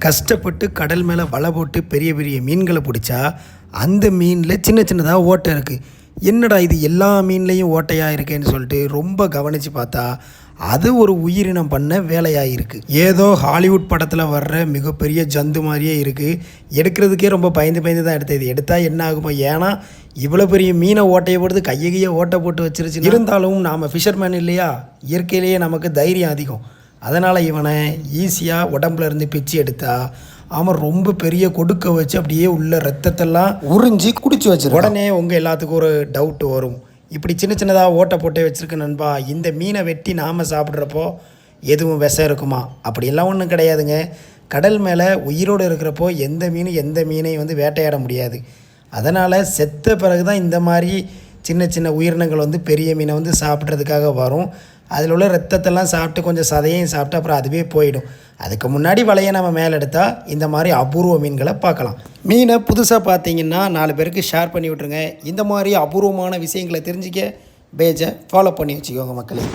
கஷ்டப்பட்டு கடல் மேலே வலை போட்டு பெரிய பெரிய மீன்களை பிடிச்சா அந்த மீனில் சின்ன சின்னதாக ஓட்டை இருக்குது என்னடா இது எல்லா மீன்லேயும் ஓட்டையாக இருக்கேன்னு சொல்லிட்டு ரொம்ப கவனித்து பார்த்தா அது ஒரு உயிரினம் பண்ண வேலையாக இருக்குது ஏதோ ஹாலிவுட் படத்தில் வர்ற மிகப்பெரிய ஜந்து மாதிரியே இருக்குது எடுக்கிறதுக்கே ரொம்ப பயந்து பயந்து தான் எடுத்தது. எடுத்தால் என்ன ஆகுமோ? ஏன்னா இவ்வளோ பெரிய மீனை ஓட்டையை போடுறது கையை ஓட்டை போட்டு வச்சிருச்சு இருந்தாலும் நாம் ஃபிஷர்மேன் இல்லையா? இயற்கையிலேயே நமக்கு தைரியம் அதிகம். அதனால் இவனை ஈஸியாக உடம்புல இருந்து பிச்சு எடுத்தா அவன் ரொம்ப பெரிய கொடுக்க வச்சு அப்படியே உள்ள ரத்தத்தெல்லாம் உறிஞ்சி குடிச்சு வச்சிருக்கோம் உடனே உங்கள் எல்லாத்துக்கும் ஒரு டவுட் வரும். இப்படி சின்ன சின்னதாக ஓட்டை போட்டே வச்சுருக்கு நண்பா இந்த மீனை வெட்டி நாம் சாப்பிட்றப்போ எதுவும் விஷம் இருக்குமா? அப்படியெல்லாம் ஒன்றும் கிடையாதுங்க. கடல் மேலே உயிரோடு இருக்கிறப்போ எந்த மீன் எந்த மீனையும் வந்து வேட்டையாட முடியாது. அதனால் செத்த பிறகு தான் இந்த மாதிரி சின்ன சின்ன உயிரினங்கள் வந்து பெரிய மீனை வந்து சாப்பிட்றதுக்காக வரும். அதில் உள்ள ரத்தத்தெல்லாம் சாப்பிட்டு கொஞ்சம் சதையையும் சாப்பிட்டு அப்புறம் அதுவே போயிடும். அதுக்கு முன்னாடி வலையை நம்ம மேலே எடுத்தால் இந்த மாதிரி அபூர்வ மீன்களை பார்க்கலாம். மீனை புதுசாக பார்த்தீங்கன்னா நாலு பேருக்கு ஷேர் பண்ணி விட்ருங்க இந்த மாதிரி அபூர்வமான விஷயங்களை தெரிஞ்சுக்க பேஜை ஃபாலோ பண்ணி வச்சுக்கோங்க மக்களே.